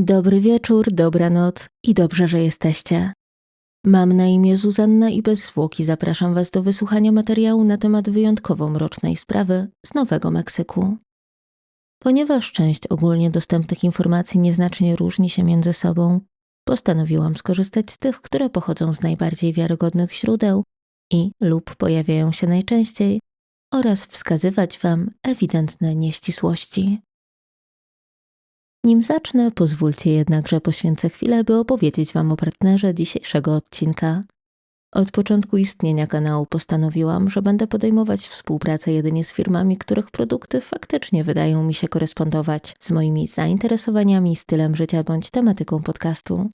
Dobry wieczór, dobranoc i dobrze, że jesteście. Mam na imię Zuzanna i bez zwłoki zapraszam Was do wysłuchania materiału na temat wyjątkowo mrocznej sprawy z Nowego Meksyku. Ponieważ część ogólnie dostępnych informacji nieznacznie różni się między sobą, postanowiłam skorzystać z tych, które pochodzą z najbardziej wiarygodnych źródeł i lub pojawiają się najczęściej oraz wskazywać Wam ewidentne nieścisłości. Nim zacznę, pozwólcie jednak, że poświęcę chwilę, by opowiedzieć Wam o partnerze dzisiejszego odcinka. Od początku istnienia kanału postanowiłam, że będę podejmować współpracę jedynie z firmami, których produkty faktycznie wydają mi się korespondować z moimi zainteresowaniami, stylem życia bądź tematyką podcastu.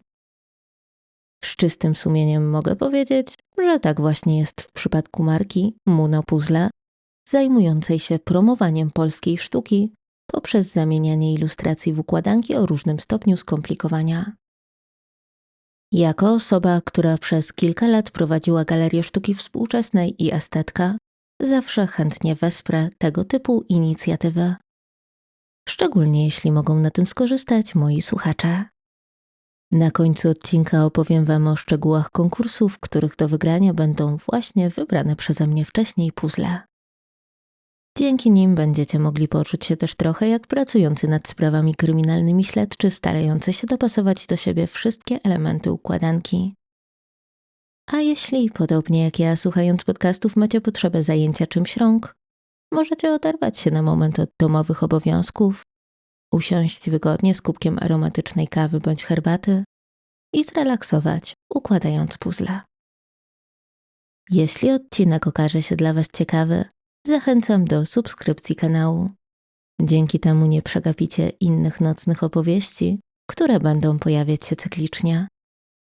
Z czystym sumieniem mogę powiedzieć, że tak właśnie jest w przypadku marki Muno Puzzle, zajmującej się promowaniem polskiej sztuki poprzez zamienianie ilustracji w układanki o różnym stopniu skomplikowania. Jako osoba, która przez kilka lat prowadziła galerię sztuki współczesnej i estetka, zawsze chętnie wesprę tego typu inicjatywę. Szczególnie jeśli mogą na tym skorzystać moi słuchacze. Na końcu odcinka opowiem Wam o szczegółach konkursów, których do wygrania będą właśnie wybrane przeze mnie wcześniej puzzle. Dzięki nim będziecie mogli poczuć się też trochę jak pracujący nad sprawami kryminalnymi śledczy, starający się dopasować do siebie wszystkie elementy układanki. A jeśli, podobnie jak ja, słuchając podcastów, macie potrzebę zajęcia czymś rąk, możecie oderwać się na moment od domowych obowiązków, usiąść wygodnie z kubkiem aromatycznej kawy bądź herbaty i zrelaksować, układając puzzle. Jeśli odcinek okaże się dla Was ciekawy, zachęcam do subskrypcji kanału. Dzięki temu nie przegapicie innych nocnych opowieści, które będą pojawiać się cyklicznie.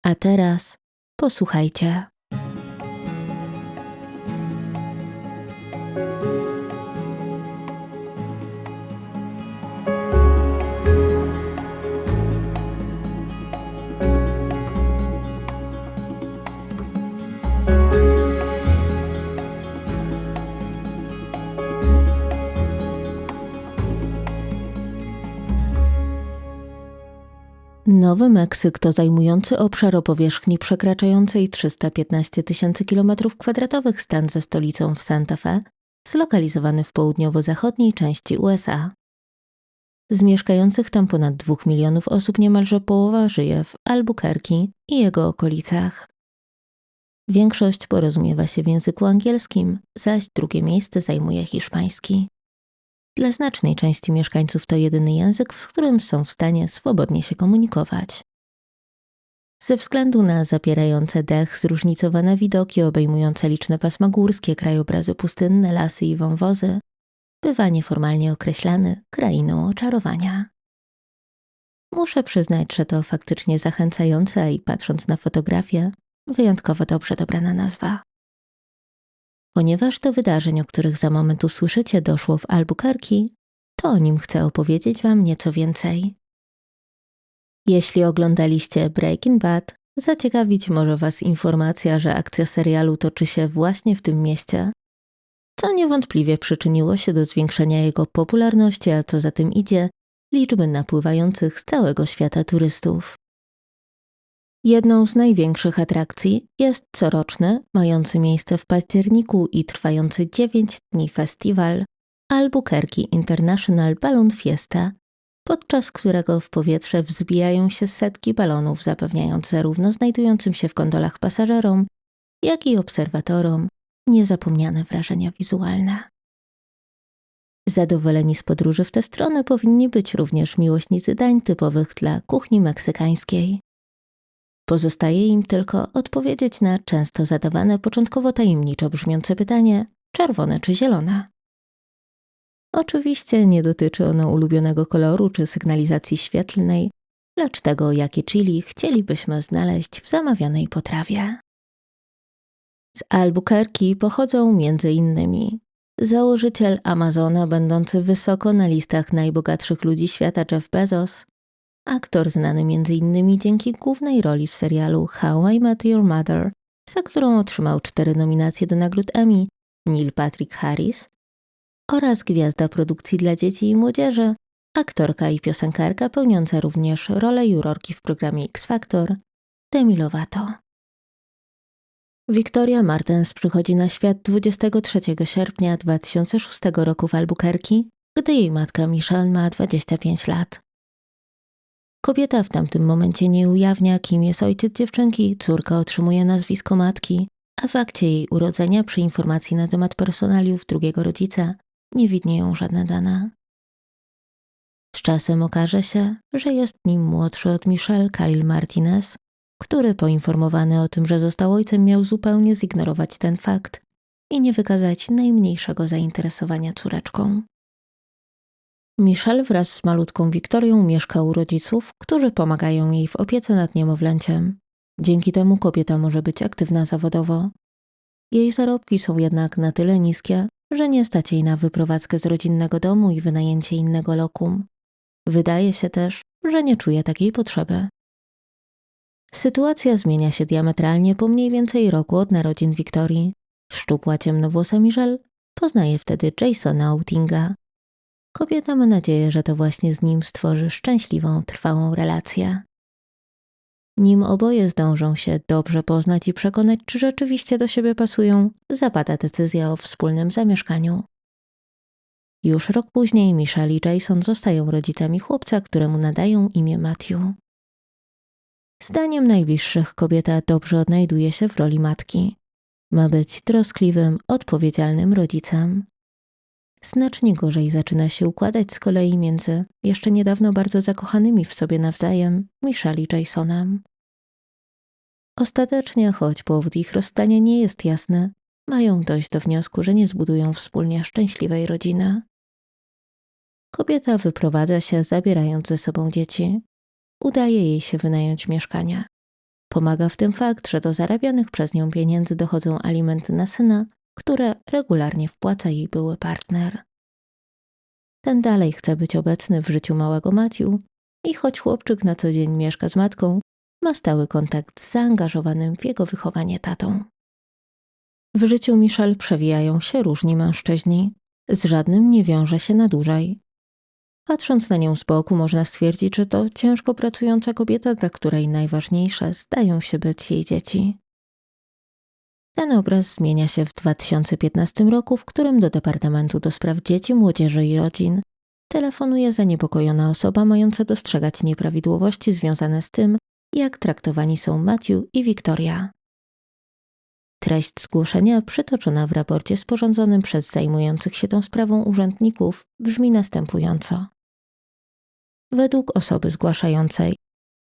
A teraz posłuchajcie. Nowy Meksyk to zajmujący obszar o powierzchni przekraczającej 315 tysięcy km2 stan ze stolicą w Santa Fe, zlokalizowany w południowo-zachodniej części USA. Z mieszkających tam ponad 2 milionów osób niemalże połowa żyje w Albuquerque i jego okolicach. Większość porozumiewa się w języku angielskim, zaś drugie miejsce zajmuje hiszpański. Dla znacznej części mieszkańców to jedyny język, w którym są w stanie swobodnie się komunikować. Ze względu na zapierające dech zróżnicowane widoki obejmujące liczne pasma górskie, krajobrazy pustynne, lasy i wąwozy, bywa nieformalnie określany krainą oczarowania. Muszę przyznać, że to faktycznie zachęcające i patrząc na fotografię, wyjątkowo dobrze dobrana nazwa. Ponieważ do wydarzeń, o których za moment usłyszycie, doszło w Albuquerque, to o nim chcę opowiedzieć Wam nieco więcej. Jeśli oglądaliście Breaking Bad, zaciekawić może Was informacja, że akcja serialu toczy się właśnie w tym mieście, co niewątpliwie przyczyniło się do zwiększenia jego popularności, a co za tym idzie, liczby napływających z całego świata turystów. Jedną z największych atrakcji jest coroczny, mający miejsce w październiku i trwający 9 dni festiwal Albuquerque International Balloon Fiesta, podczas którego w powietrze wzbijają się setki balonów, zapewniając zarówno znajdującym się w gondolach pasażerom, jak i obserwatorom niezapomniane wrażenia wizualne. Zadowoleni z podróży w tę stronę powinni być również miłośnicy dań typowych dla kuchni meksykańskiej. Pozostaje im tylko odpowiedzieć na często zadawane początkowo tajemniczo brzmiące pytanie: czerwone czy zielone? Oczywiście nie dotyczy ono ulubionego koloru czy sygnalizacji świetlnej, lecz tego, jakie chili chcielibyśmy znaleźć w zamawianej potrawie. Z Albuquerque pochodzą między innymi założyciel Amazona, będący wysoko na listach najbogatszych ludzi świata Jeff Bezos, aktor znany m.in. dzięki głównej roli w serialu How I Met Your Mother, za którą otrzymał cztery nominacje do nagród Emmy, Neil Patrick Harris oraz gwiazda produkcji dla dzieci i młodzieży aktorka i piosenkarka pełniąca również rolę jurorki w programie X Factor, Demi Lovato. Victoria Martens przychodzi na świat 23 sierpnia 2006 roku w Albuquerque, gdy jej matka Michelle ma 25 lat. Kobieta w tamtym momencie nie ujawnia, kim jest ojciec dziewczynki, córka otrzymuje nazwisko matki, a w akcie jej urodzenia przy informacji na temat personaliów drugiego rodzica nie widnieją żadne dane. Z czasem okaże się, że jest nim młodszy od Michelle Kyle Martinez, który poinformowany o tym, że został ojcem, miał zupełnie zignorować ten fakt i nie wykazać najmniejszego zainteresowania córeczką. Michelle wraz z malutką Wiktorią mieszka u rodziców, którzy pomagają jej w opiece nad niemowlęciem. Dzięki temu kobieta może być aktywna zawodowo. Jej zarobki są jednak na tyle niskie, że nie stać jej na wyprowadzkę z rodzinnego domu i wynajęcie innego lokum. Wydaje się też, że nie czuje takiej potrzeby. Sytuacja zmienia się diametralnie po mniej więcej roku od narodzin Wiktorii. Szczupła ciemnowłosa Michelle poznaje wtedy Jasona Outinga. Kobieta ma nadzieję, że to właśnie z nim stworzy szczęśliwą, trwałą relację. Nim oboje zdążą się dobrze poznać i przekonać, czy rzeczywiście do siebie pasują, zapada decyzja o wspólnym zamieszkaniu. Już rok później Michelle i Jason zostają rodzicami chłopca, któremu nadają imię Matthew. Zdaniem najbliższych kobieta dobrze odnajduje się w roli matki. Ma być troskliwym, odpowiedzialnym rodzicem. Znacznie gorzej zaczyna się układać z kolei między jeszcze niedawno bardzo zakochanymi w sobie nawzajem Michelle i Jasonem. Ostatecznie, choć powód ich rozstania nie jest jasny, mają dojść do wniosku, że nie zbudują wspólnie szczęśliwej rodziny. Kobieta wyprowadza się, zabierając ze sobą dzieci. Udaje jej się wynająć mieszkanie. Pomaga w tym fakt, że do zarabianych przez nią pieniędzy dochodzą alimenty na syna, które regularnie wpłaca jej były partner. Ten dalej chce być obecny w życiu małego Matthew i choć chłopczyk na co dzień mieszka z matką, ma stały kontakt z zaangażowanym w jego wychowanie tatą. W życiu Michelle przewijają się różni mężczyźni. Z żadnym nie wiąże się na dłużej. Patrząc na nią z boku, można stwierdzić, że to ciężko pracująca kobieta, dla której najważniejsze zdają się być jej dzieci. Ten obraz zmienia się w 2015 roku, w którym do Departamentu do Spraw Dzieci, Młodzieży i Rodzin telefonuje zaniepokojona osoba mająca dostrzegać nieprawidłowości związane z tym, jak traktowani są Matthew i Victoria. Treść zgłoszenia przytoczona w raporcie sporządzonym przez zajmujących się tą sprawą urzędników brzmi następująco. Według osoby zgłaszającej,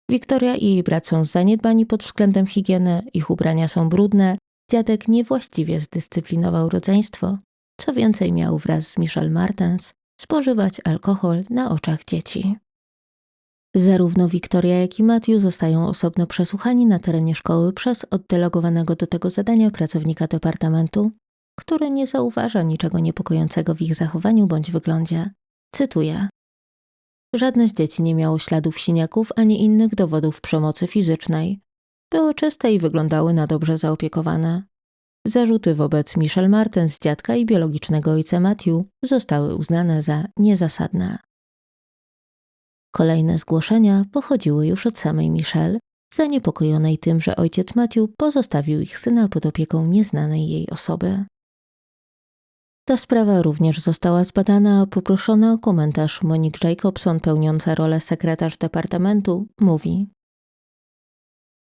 Wiktoria i jej brat są zaniedbani pod względem higieny, ich ubrania są brudne, dziadek niewłaściwie zdyscyplinował rodzeństwo, co więcej miał wraz z Michelle Martens spożywać alkohol na oczach dzieci. Zarówno Wiktoria, jak i Matthew zostają osobno przesłuchani na terenie szkoły przez oddelegowanego do tego zadania pracownika departamentu, który nie zauważa niczego niepokojącego w ich zachowaniu bądź wyglądzie. Cytuję. Żadne z dzieci nie miało śladów siniaków ani innych dowodów przemocy fizycznej. Były czyste i wyglądały na dobrze zaopiekowane. Zarzuty wobec Michelle Martens, dziadka i biologicznego ojca Matthew zostały uznane za niezasadne. Kolejne zgłoszenia pochodziły już od samej Michelle, zaniepokojonej tym, że ojciec Matthew pozostawił ich syna pod opieką nieznanej jej osoby. Ta sprawa również została zbadana, a poproszona o komentarz Monique Jacobson, pełniąca rolę sekretarz departamentu, mówi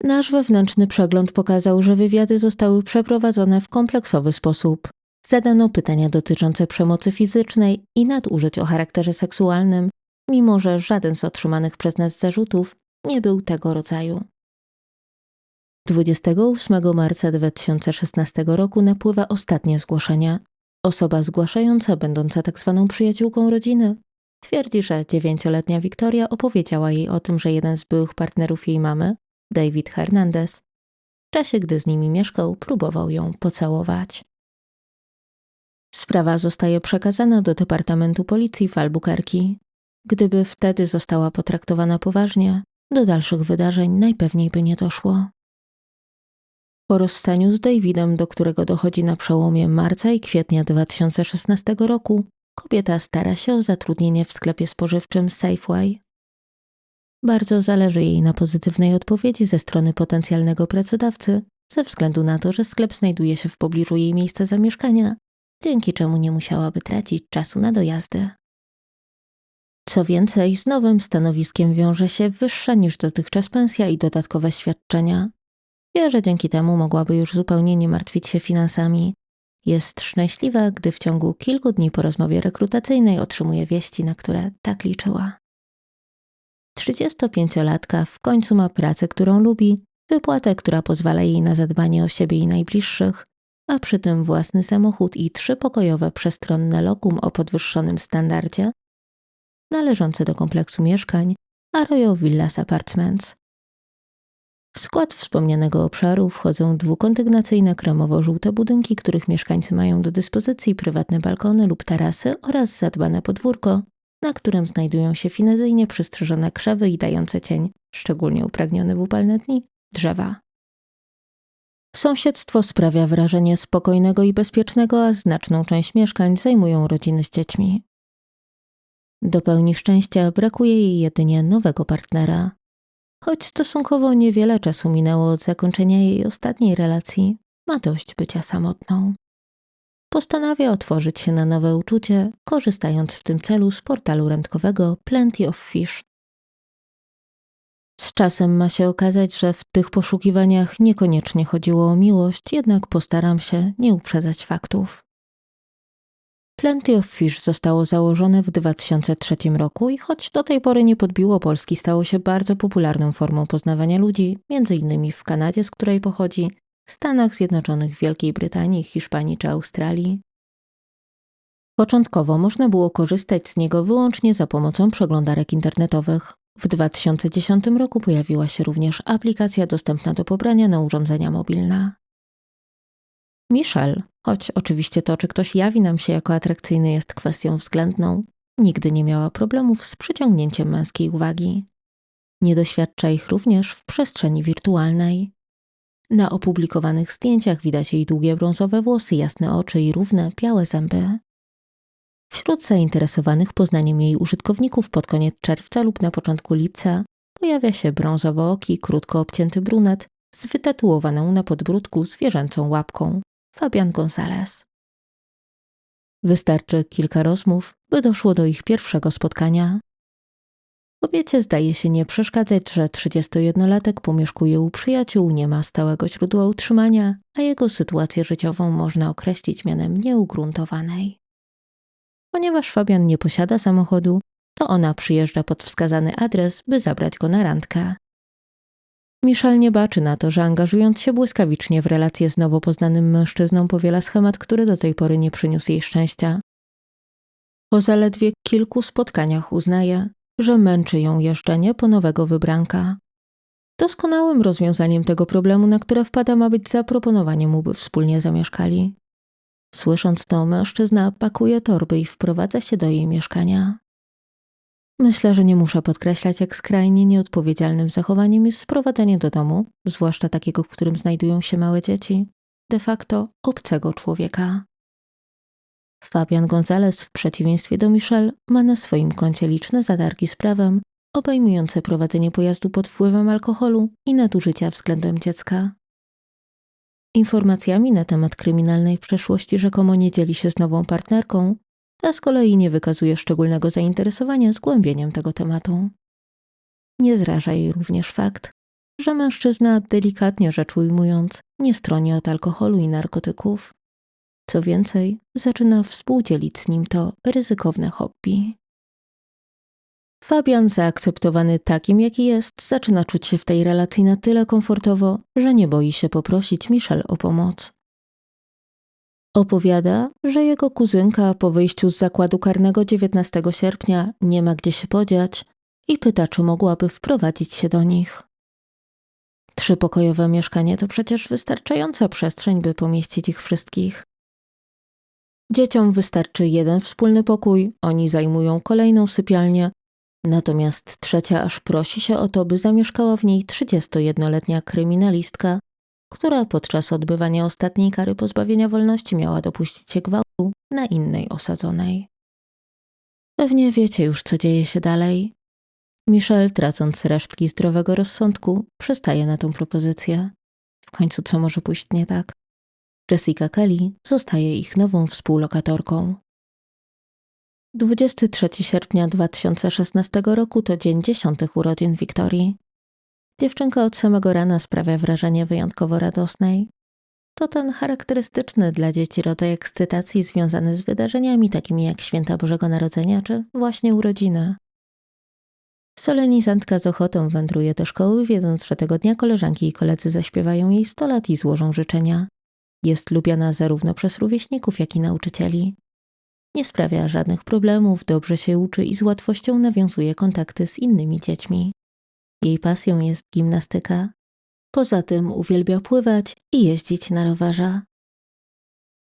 Nasz wewnętrzny przegląd pokazał, że wywiady zostały przeprowadzone w kompleksowy sposób. Zadano pytania dotyczące przemocy fizycznej i nadużyć o charakterze seksualnym, mimo że żaden z otrzymanych przez nas zarzutów nie był tego rodzaju. 28 marca 2016 roku napływa ostatnie zgłoszenie. Osoba zgłaszająca, będąca tak zwaną przyjaciółką rodziny, twierdzi, że dziewięcioletnia Wiktoria opowiedziała jej o tym, że jeden z byłych partnerów jej mamy, David Hernandez, w czasie gdy z nimi mieszkał, próbował ją pocałować. Sprawa zostaje przekazana do Departamentu Policji w Albuquerque. Gdyby wtedy została potraktowana poważnie, do dalszych wydarzeń najpewniej by nie doszło. Po rozstaniu z Davidem, do którego dochodzi na przełomie marca i kwietnia 2016 roku, kobieta stara się o zatrudnienie w sklepie spożywczym Safeway. Bardzo zależy jej na pozytywnej odpowiedzi ze strony potencjalnego pracodawcy, ze względu na to, że sklep znajduje się w pobliżu jej miejsca zamieszkania, dzięki czemu nie musiałaby tracić czasu na dojazdy. Co więcej, z nowym stanowiskiem wiąże się wyższa niż dotychczas pensja i dodatkowe świadczenia. Wie, że dzięki temu mogłaby już zupełnie nie martwić się finansami. Jest szczęśliwa, gdy w ciągu kilku dni po rozmowie rekrutacyjnej otrzymuje wieści, na które tak liczyła. 35-latka w końcu ma pracę, którą lubi, wypłatę, która pozwala jej na zadbanie o siebie i najbliższych, a przy tym własny samochód i trzypokojowe przestronne lokum o podwyższonym standardzie, należące do kompleksu mieszkań Arroyo Villas Apartments. W skład wspomnianego obszaru wchodzą dwukondygnacyjne kremowo-żółte budynki, których mieszkańcy mają do dyspozycji prywatne balkony lub tarasy oraz zadbane podwórko, na którym znajdują się finezyjnie przystrzyżone krzewy i dające cień, szczególnie upragnione w upalne dni, drzewa. Sąsiedztwo sprawia wrażenie spokojnego i bezpiecznego, a znaczną część mieszkań zajmują rodziny z dziećmi. Do pełni szczęścia brakuje jej jedynie nowego partnera. Choć stosunkowo niewiele czasu minęło od zakończenia jej ostatniej relacji, ma dość bycia samotną. Postanawia otworzyć się na nowe uczucie, korzystając w tym celu z portalu randkowego Plenty of Fish. Z czasem ma się okazać, że w tych poszukiwaniach niekoniecznie chodziło o miłość, jednak postaram się nie uprzedzać faktów. Plenty of Fish zostało założone w 2003 roku i choć do tej pory nie podbiło Polski, stało się bardzo popularną formą poznawania ludzi, innymi w Kanadzie, z której pochodzi, Stanach Zjednoczonych, Wielkiej Brytanii, Hiszpanii czy Australii. Początkowo można było korzystać z niego wyłącznie za pomocą przeglądarek internetowych. W 2010 roku pojawiła się również aplikacja dostępna do pobrania na urządzenia mobilne. Michelle, choć oczywiście to, czy ktoś jawi nam się jako atrakcyjny jest kwestią względną, nigdy nie miała problemów z przyciągnięciem męskiej uwagi. Nie doświadcza ich również w przestrzeni wirtualnej. Na opublikowanych zdjęciach widać jej długie brązowe włosy, jasne oczy i równe, białe zęby. Wśród zainteresowanych poznaniem jej użytkowników pod koniec czerwca lub na początku lipca pojawia się brązowooki, krótko obcięty brunet z wytatuowaną na podbródku zwierzęcą łapką Fabian González. Wystarczy kilka rozmów, by doszło do ich pierwszego spotkania. Kobiecie zdaje się nie przeszkadzać, że 31-latek pomieszkuje u przyjaciół, nie ma stałego źródła utrzymania, a jego sytuację życiową można określić mianem nieugruntowanej. Ponieważ Fabian nie posiada samochodu, to ona przyjeżdża pod wskazany adres, by zabrać go na randkę. Michelle nie baczy na to, że angażując się błyskawicznie w relacje z nowo poznanym mężczyzną powiela schemat, który do tej pory nie przyniósł jej szczęścia. Po zaledwie kilku spotkaniach uznaje, że męczy ją jeżdżenie po nowego wybranka. Doskonałym rozwiązaniem tego problemu, na które wpada, ma być zaproponowanie mu, by wspólnie zamieszkali. Słysząc to, mężczyzna pakuje torby i wprowadza się do jej mieszkania. Myślę, że nie muszę podkreślać, jak skrajnie nieodpowiedzialnym zachowaniem jest sprowadzenie do domu, zwłaszcza takiego, w którym znajdują się małe dzieci, de facto obcego człowieka. Fabian González, w przeciwieństwie do Michelle, ma na swoim koncie liczne zadargi z prawem, obejmujące prowadzenie pojazdu pod wpływem alkoholu i nadużycia względem dziecka. Informacjami na temat kryminalnej przeszłości rzekomo nie dzieli się z nową partnerką, ta z kolei nie wykazuje szczególnego zainteresowania zgłębieniem tego tematu. Nie zraża jej również fakt, że mężczyzna, delikatnie rzecz ujmując, nie stroni od alkoholu i narkotyków. Co więcej, zaczyna współdzielić z nim to ryzykowne hobby. Fabian, zaakceptowany takim, jaki jest, zaczyna czuć się w tej relacji na tyle komfortowo, że nie boi się poprosić Michelle o pomoc. Opowiada, że jego kuzynka po wyjściu z zakładu karnego 19 sierpnia nie ma gdzie się podziać i pyta, czy mogłaby wprowadzić się do nich. Trzypokojowe mieszkanie to przecież wystarczająca przestrzeń, by pomieścić ich wszystkich. Dzieciom wystarczy jeden wspólny pokój, oni zajmują kolejną sypialnię, natomiast trzecia aż prosi się o to, by zamieszkała w niej 31-letnia kryminalistka, która podczas odbywania ostatniej kary pozbawienia wolności miała dopuścić się gwałtu na innej osadzonej. Pewnie wiecie już, co dzieje się dalej. Michelle, tracąc resztki zdrowego rozsądku, przestaje na tą propozycję. W końcu co może pójść nie tak? Jessica Kelly zostaje ich nową współlokatorką. 23 sierpnia 2016 roku to dzień dziesiątych urodzin Wiktorii. Dziewczynka od samego rana sprawia wrażenie wyjątkowo radosnej. To ten charakterystyczny dla dzieci rodzaj ekscytacji związany z wydarzeniami takimi jak święta Bożego Narodzenia czy właśnie urodziny. Solenizantka z ochotą wędruje do szkoły, wiedząc, że tego dnia koleżanki i koledzy zaśpiewają jej 100 lat i złożą życzenia. Jest lubiana zarówno przez rówieśników, jak i nauczycieli. Nie sprawia żadnych problemów, dobrze się uczy i z łatwością nawiązuje kontakty z innymi dziećmi. Jej pasją jest gimnastyka. Poza tym uwielbia pływać i jeździć na rowerze.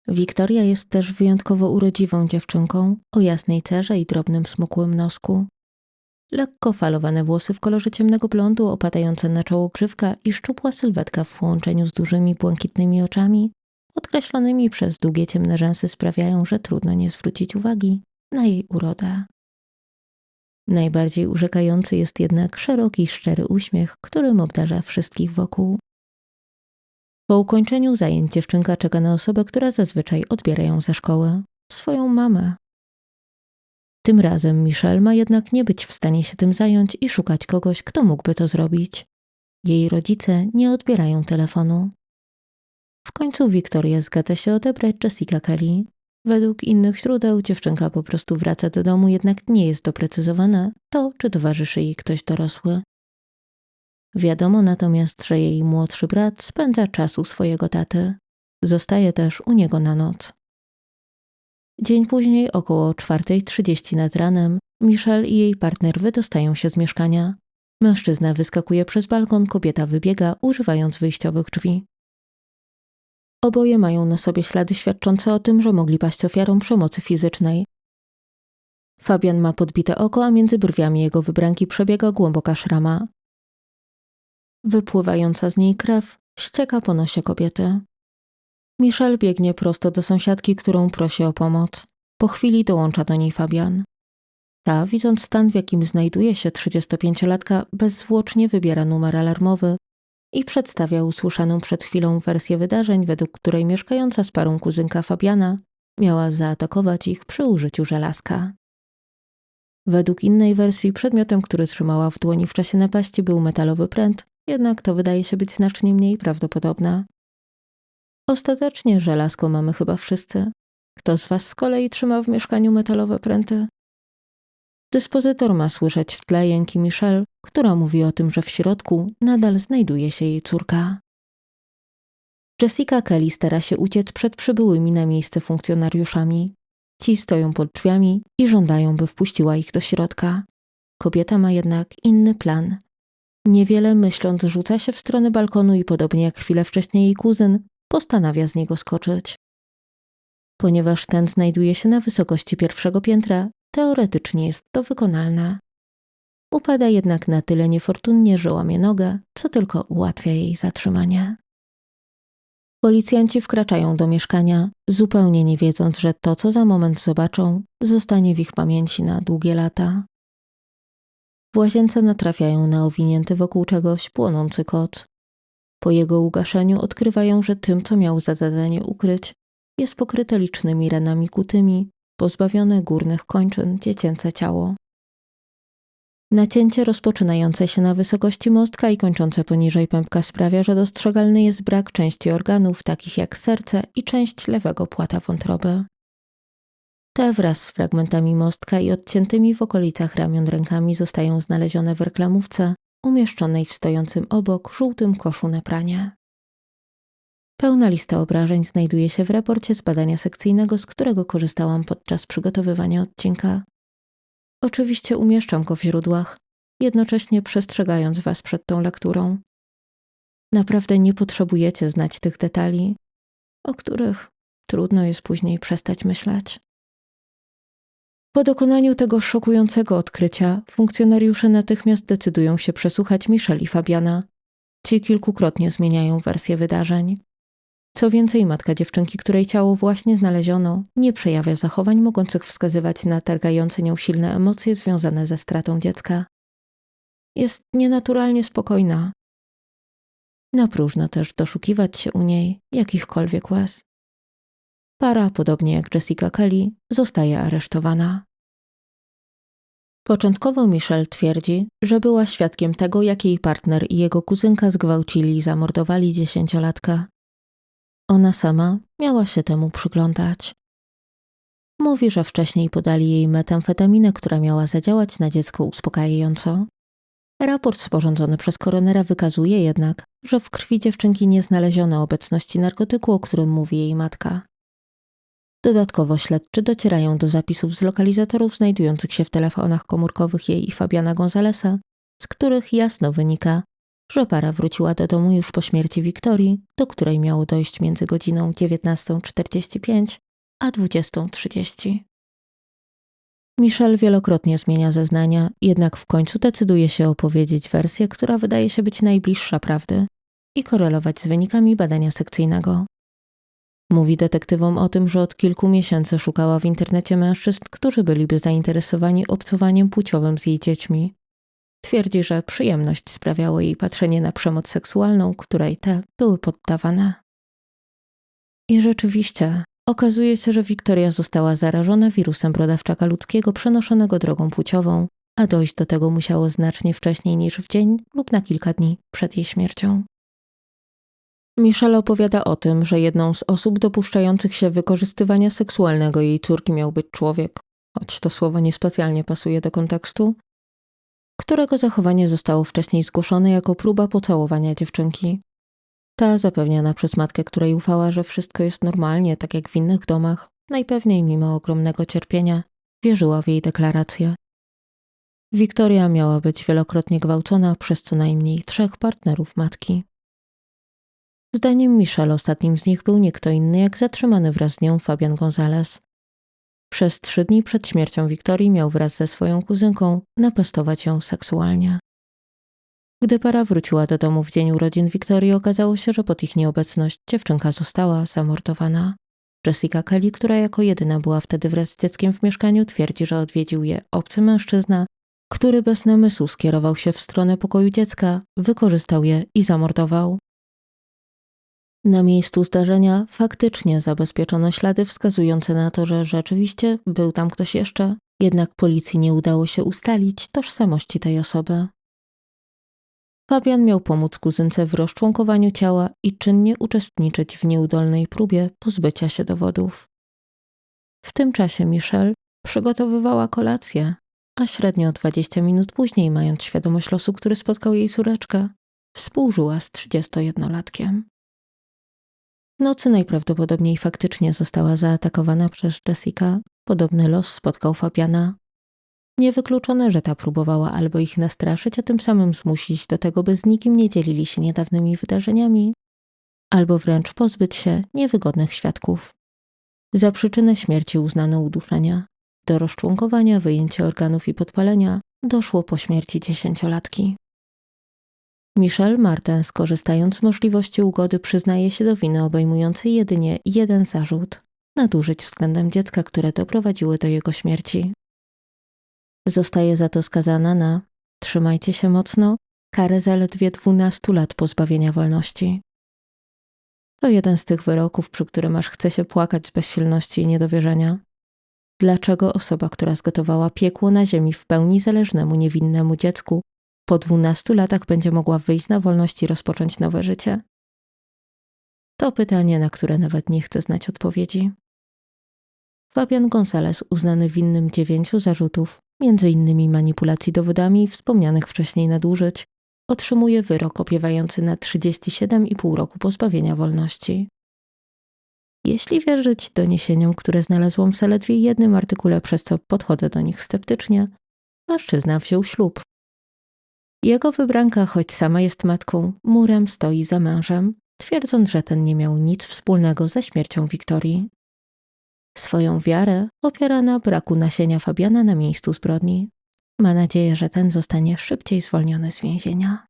Wiktoria jest też wyjątkowo urodziwą dziewczynką o jasnej cerze i drobnym smukłym nosku. Lekko falowane włosy w kolorze ciemnego blondu opadające na czoło grzywka i szczupła sylwetka w połączeniu z dużymi błękitnymi oczami, podkreślonymi przez długie ciemne rzęsy sprawiają, że trudno nie zwrócić uwagi na jej urodę. Najbardziej urzekający jest jednak szeroki, szczery uśmiech, którym obdarza wszystkich wokół. Po ukończeniu zajęć dziewczynka czeka na osobę, która zazwyczaj odbiera ją ze szkoły swoją mamę. Tym razem Michelle ma jednak nie być w stanie się tym zająć i szukać kogoś, kto mógłby to zrobić. Jej rodzice nie odbierają telefonu. W końcu Wiktoria zgadza się odebrać Jessica Kelly. Według innych źródeł dziewczynka po prostu wraca do domu, jednak nie jest doprecyzowane to, czy towarzyszy jej ktoś dorosły. Wiadomo natomiast, że jej młodszy brat spędza czas u swojego taty. Zostaje też u niego na noc. Dzień później, około 4.30 nad ranem, Michelle i jej partner wydostają się z mieszkania. Mężczyzna wyskakuje przez balkon, kobieta wybiega, używając wyjściowych drzwi. Oboje mają na sobie ślady świadczące o tym, że mogli paść ofiarą przemocy fizycznej. Fabian ma podbite oko, a między brwiami jego wybranki przebiega głęboka szrama. Wypływająca z niej krew ścieka po nosie kobiety. Michelle biegnie prosto do sąsiadki, którą prosi o pomoc. Po chwili dołącza do niej Fabian. Ta, widząc stan, w jakim znajduje się 35-latka, bezzwłocznie wybiera numer alarmowy i przedstawia usłyszaną przed chwilą wersję wydarzeń, według której mieszkająca z parą kuzynka Fabiana miała zaatakować ich przy użyciu żelazka. Według innej wersji przedmiotem, który trzymała w dłoni w czasie napaści był metalowy pręt, jednak to wydaje się być znacznie mniej prawdopodobne. Ostatecznie żelazko mamy chyba wszyscy. Kto z was z kolei trzyma w mieszkaniu metalowe pręty? Dyspozytor ma słyszeć w tle jęki Michelle, która mówi o tym, że w środku nadal znajduje się jej córka. Jessica Kelly stara się uciec przed przybyłymi na miejsce funkcjonariuszami. Ci stoją pod drzwiami i żądają, by wpuściła ich do środka. Kobieta ma jednak inny plan. Niewiele myśląc, rzuca się w stronę balkonu i podobnie jak chwilę wcześniej jej kuzyn, postanawia z niego skoczyć. Ponieważ ten znajduje się na wysokości pierwszego piętra, teoretycznie jest to wykonalne. Upada jednak na tyle niefortunnie, że łamie nogę, co tylko ułatwia jej zatrzymanie. Policjanci wkraczają do mieszkania, zupełnie nie wiedząc, że to, co za moment zobaczą, zostanie w ich pamięci na długie lata. W łazience natrafiają na owinięty wokół czegoś płonący koc. Po jego ugaszeniu odkrywają, że tym, co miał za zadanie ukryć, jest pokryte licznymi ranami kutymi, pozbawione górnych kończyn dziecięce ciało. Nacięcie rozpoczynające się na wysokości mostka i kończące poniżej pępka sprawia, że dostrzegalny jest brak części organów, takich jak serce i część lewego płata wątroby. Te wraz z fragmentami mostka i odciętymi w okolicach ramion rękami zostają znalezione w reklamówce umieszczonej w stojącym obok żółtym koszu na pranie. Pełna lista obrażeń znajduje się w raporcie z badania sekcyjnego, z którego korzystałam podczas przygotowywania odcinka. Oczywiście umieszczam go w źródłach, jednocześnie przestrzegając Was przed tą lekturą. Naprawdę nie potrzebujecie znać tych detali, o których trudno jest później przestać myśleć. Po dokonaniu tego szokującego odkrycia, funkcjonariusze natychmiast decydują się przesłuchać Michelle i Fabiana. Ci kilkukrotnie zmieniają wersję wydarzeń. Co więcej, matka dziewczynki, której ciało właśnie znaleziono, nie przejawia zachowań mogących wskazywać na targające nią silne emocje związane ze stratą dziecka. Jest nienaturalnie spokojna. Na próżno też doszukiwać się u niej jakichkolwiek łez. Para, podobnie jak Jessica Kelly, zostaje aresztowana. Początkowo Michelle twierdzi, że była świadkiem tego, jak jej partner i jego kuzynka zgwałcili i zamordowali dziesięciolatka. Ona sama miała się temu przyglądać. Mówi, że wcześniej podali jej metamfetaminę, która miała zadziałać na dziecko uspokajająco. Raport sporządzony przez koronera wykazuje jednak, że w krwi dziewczynki nie znaleziono obecności narkotyku, o którym mówi jej matka. Dodatkowo śledczy docierają do zapisów z lokalizatorów znajdujących się w telefonach komórkowych jej i Fabiana Gonzalesa, z których jasno wynika, że para wróciła do domu już po śmierci Wiktorii, do której miało dojść między godziną 19.45 a 20.30. Michelle wielokrotnie zmienia zeznania, jednak w końcu decyduje się opowiedzieć wersję, która wydaje się być najbliższa prawdy i korelować z wynikami badania sekcyjnego. Mówi detektywom o tym, że od kilku miesięcy szukała w internecie mężczyzn, którzy byliby zainteresowani obcowaniem płciowym z jej dziećmi. Twierdzi, że przyjemność sprawiało jej patrzenie na przemoc seksualną, której te były poddawane. I rzeczywiście, okazuje się, że Wiktoria została zarażona wirusem brodawczaka ludzkiego przenoszonego drogą płciową, a dojść do tego musiało znacznie wcześniej niż w dzień lub na kilka dni przed jej śmiercią. Michelle opowiada o tym, że jedną z osób dopuszczających się wykorzystywania seksualnego jej córki miał być człowiek, choć to słowo niespecjalnie pasuje do kontekstu, którego zachowanie zostało wcześniej zgłoszone jako próba pocałowania dziewczynki. Ta zapewniana przez matkę, której ufała, że wszystko jest normalnie, tak jak w innych domach, najpewniej mimo ogromnego cierpienia, wierzyła w jej deklarację. Wiktoria miała być wielokrotnie gwałcona przez co najmniej trzech partnerów matki. Zdaniem Michelle ostatnim z nich był nie kto inny jak zatrzymany wraz z nią Fabian González. Przez trzy dni przed śmiercią Wiktorii miał wraz ze swoją kuzynką napastować ją seksualnie. Gdy para wróciła do domu w dzień urodzin Wiktorii, okazało się, że pod ich nieobecność dziewczynka została zamordowana. Jessica Kelly, która jako jedyna była wtedy wraz z dzieckiem w mieszkaniu, twierdzi, że odwiedził je obcy mężczyzna, który bez namysłu skierował się w stronę pokoju dziecka, wykorzystał je i zamordował. Na miejscu zdarzenia faktycznie zabezpieczono ślady wskazujące na to, że rzeczywiście był tam ktoś jeszcze, jednak policji nie udało się ustalić tożsamości tej osoby. Fabian miał pomóc kuzynce w rozczłonkowaniu ciała i czynnie uczestniczyć w nieudolnej próbie pozbycia się dowodów. W tym czasie Michelle przygotowywała kolację, a średnio 20 minut później, mając świadomość losu, który spotkał jej córeczkę, współżyła z 31-latkiem. Nocy najprawdopodobniej faktycznie została zaatakowana przez Jessica. Podobny los spotkał Fabiana. Niewykluczone, że ta próbowała albo ich nastraszyć, a tym samym zmusić do tego, by z nikim nie dzielili się niedawnymi wydarzeniami, albo wręcz pozbyć się niewygodnych świadków. Za przyczynę śmierci uznano uduszenia. Do rozczłonkowania, wyjęcia organów i podpalenia doszło po śmierci dziesięciolatki. Michel Martin, skorzystając z możliwości ugody, przyznaje się do winy obejmującej jedynie jeden zarzut nadużyć względem dziecka, które doprowadziły do jego śmierci. Zostaje za to skazana na, trzymajcie się mocno, karę zaledwie 12 lat pozbawienia wolności. To jeden z tych wyroków, przy którym aż chce się płakać z bezsilności i niedowierzenia. Dlaczego osoba, która zgotowała piekło na ziemi w pełni zależnemu niewinnemu dziecku, po dwunastu latach będzie mogła wyjść na wolność i rozpocząć nowe życie? To pytanie, na które nawet nie chcę znać odpowiedzi. Fabian González, uznany winnym dziewięciu zarzutów, m.in. manipulacji dowodami i wspomnianych wcześniej nadużyć, otrzymuje wyrok opiewający na 37,5 roku pozbawienia wolności. Jeśli wierzyć doniesieniom, które znalazłam w zaledwie jednym artykule, przez co podchodzę do nich sceptycznie, mężczyzna wziął ślub jego wybranka, choć sama jest matką, murem stoi za mężem, twierdząc, że ten nie miał nic wspólnego ze śmiercią Wiktorii. Swoją wiarę opiera na braku nasienia Fabiana na miejscu zbrodni. Ma nadzieję, że ten zostanie szybciej zwolniony z więzienia.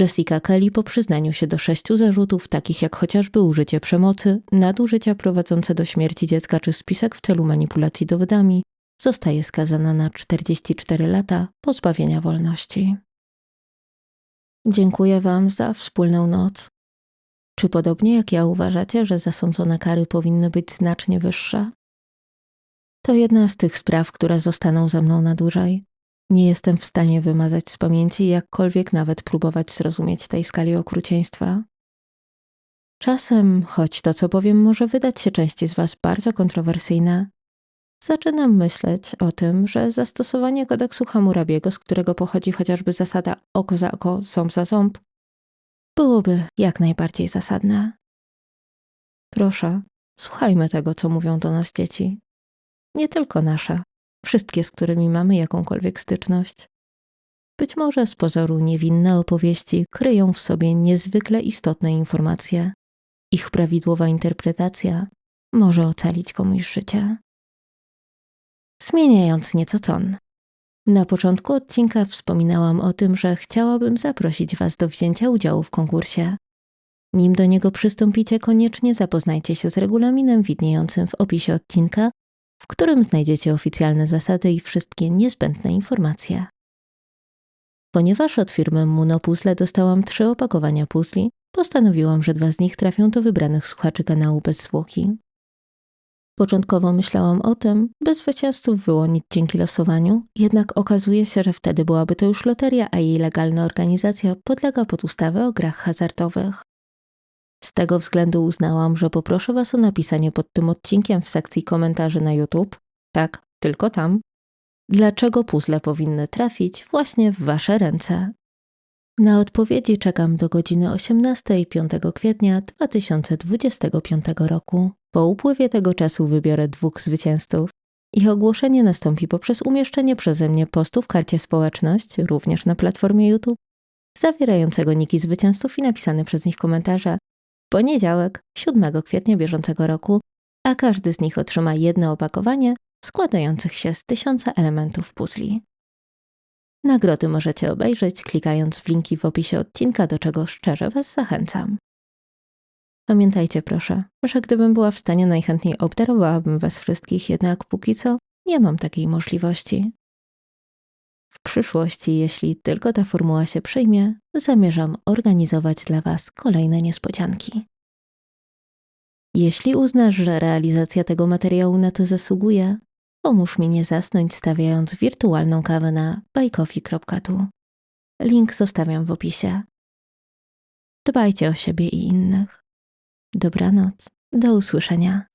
Jessica Kelly po przyznaniu się do sześciu zarzutów, takich jak chociażby użycie przemocy, nadużycia prowadzące do śmierci dziecka czy spisek w celu manipulacji dowodami, zostaje skazana na 44 lata pozbawienia wolności. Dziękuję Wam za wspólną noc. Czy podobnie jak ja uważacie, że zasądzone kary powinny być znacznie wyższe? To jedna z tych spraw, które zostaną ze mną na dłużej. Nie jestem w stanie wymazać z pamięci, jakkolwiek nawet próbować zrozumieć tej skali okrucieństwa. Czasem, choć to co powiem może wydać się części z Was bardzo kontrowersyjne, zaczynam myśleć o tym, że zastosowanie kodeksu Hammurabiego, z którego pochodzi chociażby zasada oko za oko, ząb za ząb, byłoby jak najbardziej zasadne. Proszę, słuchajmy tego, co mówią do nas dzieci. Nie tylko nasze, wszystkie, z którymi mamy jakąkolwiek styczność. Być może z pozoru niewinne opowieści kryją w sobie niezwykle istotne informacje. Ich prawidłowa interpretacja może ocalić komuś życie. Zmieniając nieco ton. Na początku odcinka wspominałam o tym, że chciałabym zaprosić Was do wzięcia udziału w konkursie. Nim do niego przystąpicie, koniecznie zapoznajcie się z regulaminem widniejącym w opisie odcinka, w którym znajdziecie oficjalne zasady i wszystkie niezbędne informacje. Ponieważ od firmy Munopuzle dostałam trzy opakowania puzli, postanowiłam, że dwa z nich trafią do wybranych słuchaczy kanału bez zwłoki. Początkowo myślałam o tym, by zwycięzców wyłonić dzięki losowaniu, jednak okazuje się, że wtedy byłaby to już loteria, a jej legalna organizacja podlega pod ustawę o grach hazardowych. Z tego względu uznałam, że poproszę Was o napisanie pod tym odcinkiem w sekcji komentarzy na YouTube, tak, tylko tam, dlaczego puzzle powinny trafić właśnie w Wasze ręce. Na odpowiedzi czekam do godziny 18 5 kwietnia 2025 roku. Po upływie tego czasu wybiorę dwóch zwycięzców. Ich ogłoszenie nastąpi poprzez umieszczenie przeze mnie postu w karcie społeczność, również na platformie YouTube, zawierającego niki zwycięzców i napisane przez nich komentarze poniedziałek, 7 kwietnia bieżącego roku, a każdy z nich otrzyma jedno opakowanie składających się z tysiąca elementów puzli. Nagrody możecie obejrzeć klikając w linki w opisie odcinka, do czego szczerze Was zachęcam. Pamiętajcie proszę, że gdybym była w stanie najchętniej obdarowałabym Was wszystkich, jednak póki co nie mam takiej możliwości. W przyszłości, jeśli tylko ta formuła się przyjmie, zamierzam organizować dla Was kolejne niespodzianki. Jeśli uznasz, że realizacja tego materiału na to zasługuje, pomóż mi nie zasnąć stawiając wirtualną kawę na buycoffee.tu. Link zostawiam w opisie. Dbajcie o siebie i innych. Dobranoc, do usłyszenia.